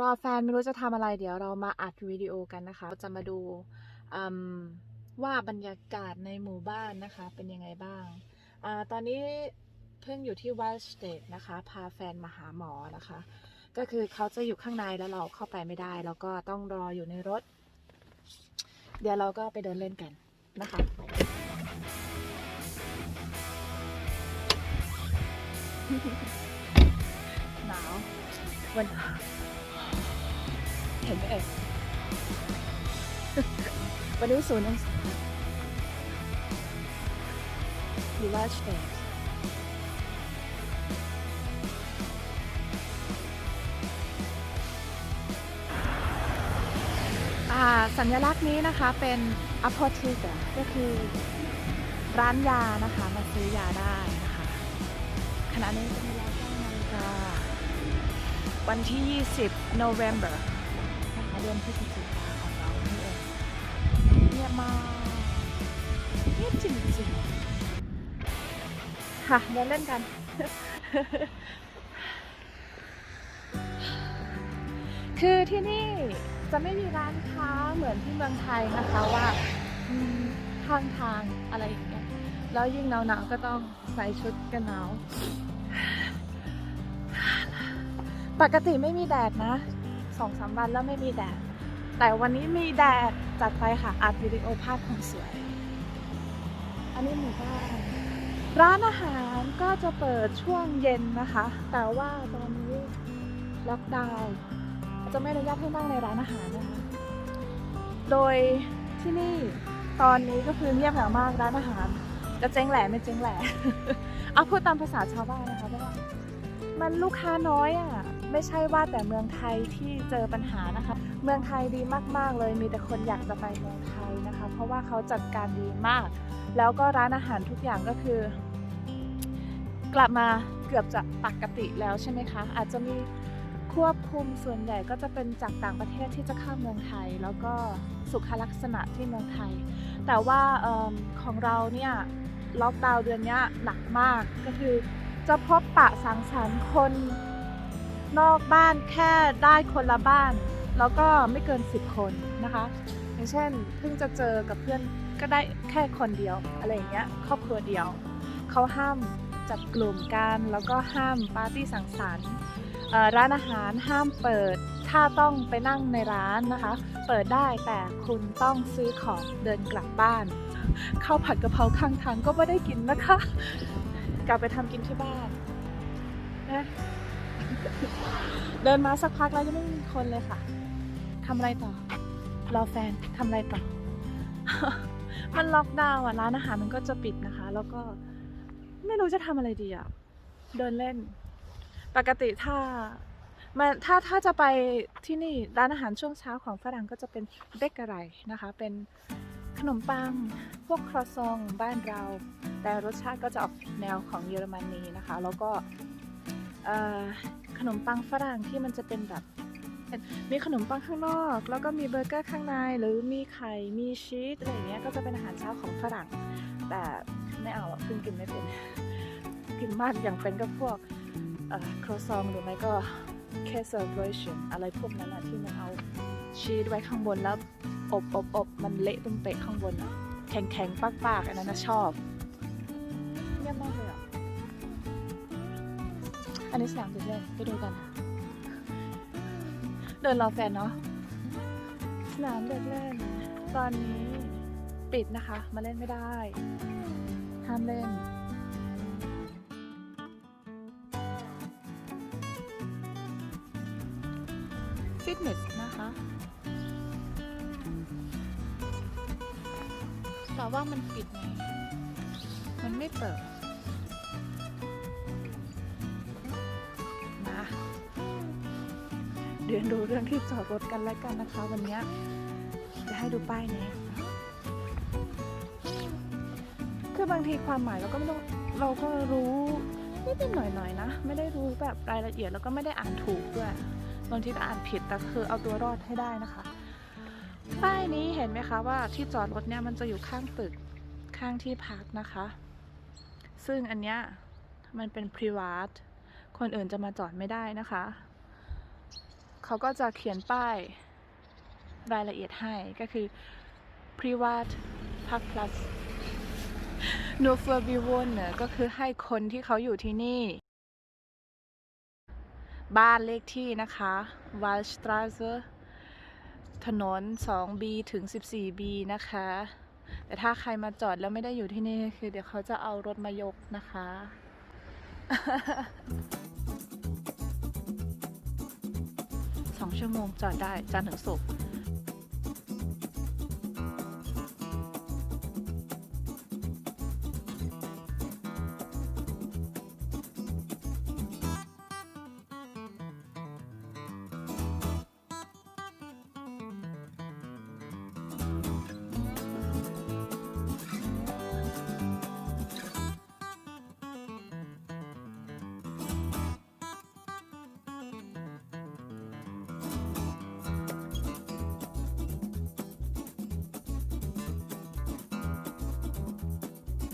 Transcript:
รอแฟนไม่รู้จะทำอะไรเดี๋ยวเรามาอัดวิดีโอกันนะคะเราจะมาดูว่าบรรยากาศในหมู่บ้านนะคะเป็นยังไงบ้างอตอนนี้เพิ่งอยู่ที่วัลสเตดนะคะ พาแฟนมาหาหมอนะคะ ก็คือเขาจะอยู่ข้างในแล้วเราเข้าไปไม่ได้ แล้วก็ต้องรออยู่ในรถ เดี๋ยวเราก็ไปเดินเล่นกันนะคะหนาววัน เห็นไหมเอ่ยวันนี้ศูนย์องศาอยู่ลาชเตสอ่าสัญลักษณ์นี้นะคะเป็น apotheker ก็คือร้านยานะคะมาซื้อยาได้นะคะขณะนี้เป็นเวลา9นาฬิกาวันที่ 20 November นะคะ เดือนพฤศจิกาของเรานี่เองเงียบมากเงียบจริงๆค่ะเดินเล่นกัน คือที่นี่จะไม่มีร้านค้าเหมือนที่เมืองไทยนะคะว่าข้างทางอะไรอย่างเงี้ยแล้วยิ่งหนาวๆก็ต้องใส่ชุดกันหนาว ปกติไม่มีแดดนะ สองสามวันแล้วไม่มีแดด แต่วันนี้มีแดดจัดไปค่ะอัดวิดีโอภาพความสวย อันนี้หมู่บ้านร้านอาหารก็จะเปิดช่วงเย็นนะคะ แต่ว่าตอนนี้ล็อกดาวน์จะไม่อนุญาตให้นั่งในร้านอาหารนะคะ โดยที่นี่ตอนนี้ก็คือเงียบเหงามากร้านอาหารจะเจ๊งแหล่ไม่เจ๊งแหล่เอาพูดตามภาษาชาวบ้านนะคะเพราะว่ามันลูกค้าน้อยอะ ไม่ใช่ว่าแต่เมืองไทยที่เจอปัญหานะคะ เมืองไทยดีมากๆ เลย มีแต่คนอยากจะไปเมืองไทยนะคะ เพราะว่าเขาจัดการดีมาก แล้วก็ร้านอาหารทุกอย่างก็คือ กลับมาเกือบจะปกติแล้วใช่ไหมคะ อาจจะมีควบคุมส่วนใหญ่ก็จะเป็นจากต่างประเทศที่จะเข้าเมืองไทย แล้วก็สุขลักษณะที่เมืองไทย แต่ว่าเอของเราเนี่ยล็อกดาวน์เดือนนี้หนักมากก็คือจะพบปะสังสรรค์คน นอกบ้านแค่ได้คนละบ้าน แล้วก็ไม่เกิน 10 คนนะคะ อย่างเช่นเพิ่งจะเจอกับเพื่อนก็ได้แค่คนเดียวอะไรอย่างเงี้ยครอบครัวเดียวเขาห้ามจับกลุ่มกันแล้วก็ห้ามปาร์ตี้สังสรรค์ร้านอาหารห้ามเปิด ถ้าต้องไปนั่งในร้านนะคะ เปิดได้แต่คุณต้องซื้อของเดินกลับบ้านข้าวผัดกะเพราข้างทางก็ไม่ได้กินนะคะ กลับไปทำกินที่บ้านนะ เดินมาสักพักแล้วยังไม่มีคนเลยค่ะทำอะไรต่อ รอแฟนทำอะไรต่อ มันล็อกดาวน์อะร้านอาหารมันก็จะปิดนะคะ แล้วก็ไม่รู้จะทำอะไรดีอะ เดินเล่น ปกติถ้ามันถ้าถ้าจะไปที่นี่ร้านอาหารช่วงเช้าของฝรั่งก็จะเป็นเบเกอรี่นะคะ เป็นขนมปัง พวกครอซองบ้านเรา แต่รสชาติก็จะออกแนวของเยอรมนีนะคะ แล้วก็ ขนมปังฝรั่งที่มันจะเป็นแบบมีขนมปังข้างนอก แล้วก็มีเบอร์เกอร์ข้างใน หรือมีไข่มีชีสอะไรเงี้ยก็จะเป็นอาหารเช้าของฝรั่ง แต่ไม่เอาอะเพิ่งกินไม่เป็นกินมากอย่างเป็นก็พวกครอซองหรือไม่ก็เคสเซอร์เวชันอะไรพวกนั้นอะที่มันเอาชีสไว้ข้างบนแล้วอบอบอบมันเละตุ้มเปะข้างบนอะแข็งแข็งๆปากอันนั้นนะชอบเยี่ยมมากเลยอะ นนี้สนามเด็กเล่นไปดูกันค่ะเดินรอแฟนเนาะสนามเด็กเล่น ตอนนี้ปิดนะคะ มาเล่นไม่ได้ ห้ามเล่นฟิตเนสนะคะ แต่ว่ามันปิดไง มันไม่เปิด เรียนรู้เรื่องที่จอดรถกันแล้วกันนะคะ วันนี้จะให้ดูป้ายนี้คือบางทีความหมายเราก็ไม่ต้องเราก็รู้นิดๆหน่อยๆนะ ไม่ได้รู้แบบรายละเอียดแล้วก็ไม่ได้อ่านถูกด้วยบางทีก็อ่านผิดแต่คือเอาตัวรอดให้ได้นะคะป้ายนี้เห็นไหมคะว่าที่จอดรถเนี่ยมันจะอยู่ข้างตึกข้างที่พักนะคะ ซึ่งอันเนี้ยมันเป็น private คนอื่นจะมาจอดไม่ได้นะคะ เขาก็จะเขียนป้ายรายละเอียดให้ก็คือ privat park plus no for v i v o n ก็คือให้คนที่เขาอยู่ที่นี่ บ้านเลขที่นะคะ w a l s t r a s e ถนน 2B ถึง 14B นะคะ แต่ถ้าใครมาจอดแล้วไม่ได้อยู่ที่นี่คือเดี๋ยวเขาจะเอารถมายกนะคะ 2 ชั่วโมงจอดได้จันทร์ถึงศุกร์